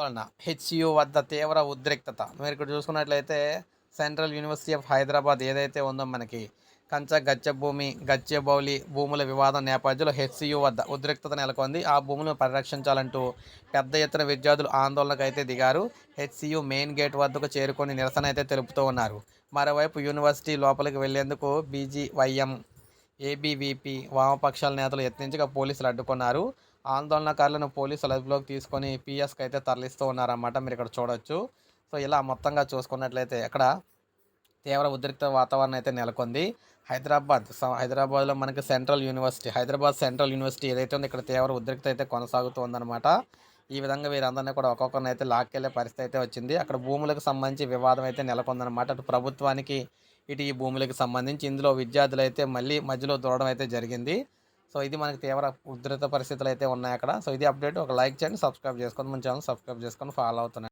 ఆందోళన హెచ్యు వద్ద తీవ్ర ఉద్రిక్తత. మీరు ఇక్కడ చూసుకున్నట్లయితే సెంట్రల్ యూనివర్సిటీ ఆఫ్ హైదరాబాద్ ఏదైతే ఉందో మనకి కంచ గచ్చ భూమి భూముల వివాదం నేపథ్యంలో హెచ్సియు వద్ద ఉద్రిక్తత నెలకొంది. ఆ భూములను పరిరక్షించాలంటూ పెద్ద ఎత్తున విద్యార్థులు ఆందోళనకు అయితే దిగారు. హెచ్సియు మెయిన్ గేట్ వద్దకు చేరుకొని నిరసన అయితే తెలుపుతూ ఉన్నారు. మరోవైపు యూనివర్సిటీ లోపలికి వెళ్ళేందుకు బీజీవైఎం ఏబీవీపీ వామపక్షాల నేతలు యత్నించగా పోలీసులు అడ్డుకున్నారు. ఆందోళనకారులను పోలీసులు అదుపులోకి తీసుకొని పిఎస్కి అయితే తరలిస్తూ ఉన్నారన్నమాట. మీరు ఇక్కడ చూడొచ్చు. సో ఇలా మొత్తంగా చూసుకున్నట్లయితే అక్కడ తీవ్ర ఉద్రిక్త వాతావరణం అయితే నెలకొంది. హైదరాబాద్ హైదరాబాద్లో మనకి central university Hyderabad central university ఏదైతే ఉందో ఇక్కడ తీవ్ర ఉద్రిక్త అయితే కొనసాగుతూ ఉందన్నమాట. ఈ విధంగా వీరందరినీ కూడా ఒక్కొక్కరిని అయితే లాక్కెళ్ళే పరిస్థితి అయితే వచ్చింది. అక్కడ భూములకు సంబంధించి వివాదం అయితే నెలకొందనమాట అటు ప్రభుత్వానికి ఇటు ఈ భూములకు సంబంధించి ఇందులో విద్యార్థులు అయితే మళ్ళీ మధ్యలో దూరడం అయితే జరిగింది. సో ఇది మనకి తీవ్ర ఉధృత పరిస్థితులు అయితే ఉన్నాయి అక్కడ. సో ఇది అప్డేట్. ఒక లైక్ చేయండి సబ్స్క్రైబ్ చేసుకోండి. మన ఛానల్ సబ్స్క్రైబ్ చేసుకొని ఫాలో అవుతున్నాయి.